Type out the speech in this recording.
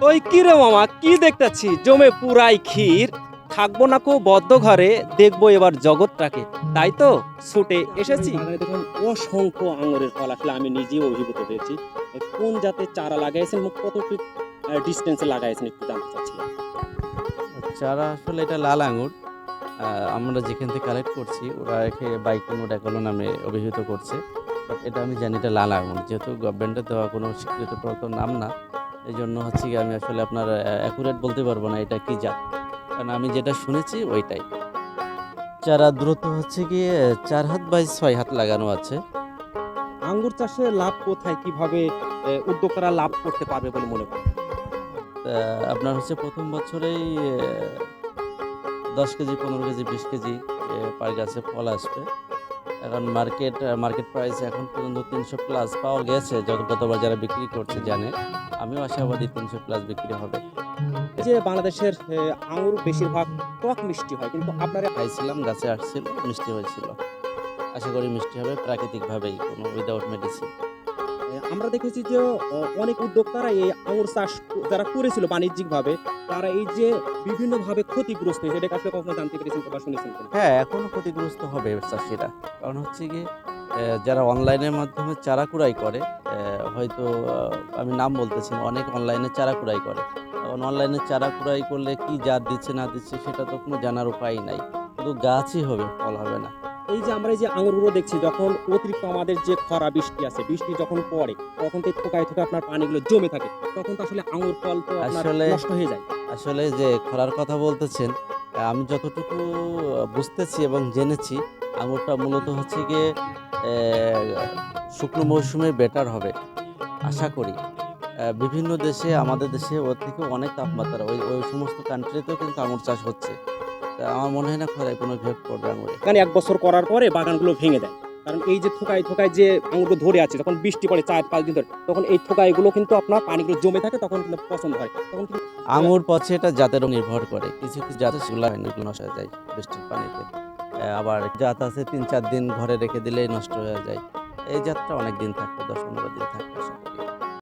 ওই কি রে মামা কি দেখতেছি? জমে পুরাই ক্ষীর। থাকব না কো বদ্ধ ঘরে দেখব এবার জগৎটাকে। তাই তো ছুটে এসেছি। দেখুন অসংখ্য আঙুরের ফল আসলে আমি নিজেও অভিভূত হয়েছি। কোন জাতের চারা লাগাইছেন কতটুকু ডিস্টেন্সে লাগাইছেন একটু জানতে চাচ্ছিলাম। চারা আসলে এটা লাল আঙুর। আহ, আমরা যেখান থেকে কালেক্ট করছি ওরা একে বাইকন ডেকলো নামে অভিহিত করছে। এটা আমি জানি এটা লাল আঙুর। যেহেতু গভর্নমেন্টের দেওয়া কোনো স্বীকৃতিপ্রাপ্ত নাম না এই জন্য হচ্ছে কি আমি আসলে আপনার অ্যাকুরেট বলতে পারব না এটা কি জাত। কারণ আমি যেটা শুনেছি ওইটাই। চারা দ্রুত হচ্ছে কি চার হাত বাই ছয় হাত লাগানো আছে আঙ্গুর চাষে লাভ কোথায়? কীভাবে উদ্যোক্তারা লাভ করতে পারবে বলে মনে করেন? আপনার হচ্ছে প্রথম বছরেই দশ কেজি পনেরো কেজি বিশ কেজি পার গাছে ফল আসবে। এখন মার্কেট মার্কেট প্রাইস এখন পর্যন্ত তিনশো প্লাস পাওয়া গেছে যত গতবার যারা বিক্রি করছে জানে। আমিও আশাবাদী তিনশো প্লাস বিক্রি হবে। এই যে বাংলাদেশের আঙুর বেশিরভাগ টক মিষ্টি হয় কিন্তু আপনারা খাইছিলাম গাছে আসছিল মিষ্টি হয়েছিল। আশা করি মিষ্টি হবে প্রাকৃতিকভাবেই কোনো উইদাউট মেডিসিন আমরা দেখেছি যে অনেক উদ্যোক্তারা এই আঙুর চাষ যারা করেছিল বাণিজ্যিকভাবে, তারা এই যে বিভিন্নভাবে ক্ষতিগ্রস্ত হয়েছে এটাকে আসলে কখনো জানতে পেরেছেন বা শুনেছেন হ্যাঁ এখনও ক্ষতিগ্রস্ত হবে চাষিরা। কারণ হচ্ছে কি যারা অনলাইনের মাধ্যমে চারা কুড়াই করে হয়তো আমি নাম বলতেছি অনেক অনলাইনে চারা কুড়াই করে। এখন অনলাইনে চারা কুড়াই করলে কি জাত দিচ্ছে না দিচ্ছে, সেটা তো কোনো জানার উপায় নাই। শুধু গাছই হবে, ফল হবে না। এই যে আমরা এই যে আঙুরগুলো দেখছি যখন অতিরিক্ত আমাদের যে খরা বৃষ্টি আছে বৃষ্টি যখন পড়ে তখন তো থোকায় থোকায় আপনার পানিগুলো জমে থাকে। তখন তো আসলে আঙুর ফল তো আসলে- নষ্ট হয়ে যায়। আসলে যে খরার কথা বলতেছেন আমি যতটুকু বুঝতেছি এবং জেনেছি আঙুরটা মূলত হচ্ছে গিয়ে শুকনো মৌসুমে বেটার হবে আশা করি। বিভিন্ন দেশে আমাদের দেশে ওর থেকে অনেক তাপমাত্রা ওই ওই সমস্ত কান্ট্রিতেও কিন্তু আঙুর চাষ হচ্ছে। তা আমার মনে হয় না খরায় কোনো ভেদ পড়বে আঙুরে এখানে এক বছর করার পরে বাগানগুলো ভেঙে দেয়। কারণ এই যে থোকায় থোকায় যে আঙুরগুলো ধরে আছে যখন বৃষ্টি পড়ে চার পাঁচ দিন ধরে তখন এই থোকাইগুলো কিন্তু আপনার পানিগুলো জমে থাকে তখন কিন্তু পছন্দ হয়। তখন কিন্তু আঙুর পছে এটা জাতের উপর নির্ভর করে। কিছু কিছু জাত সেগুলো এগুলো নষ্ট হয়ে যায় বৃষ্টির পানিতে। আবার জাত আছে তিন চার দিন ঘরে রেখে দিলেই নষ্ট হয়ে যায়। এই জাতটা অনেক দিন থাকবে দশ পনেরো দিন করি।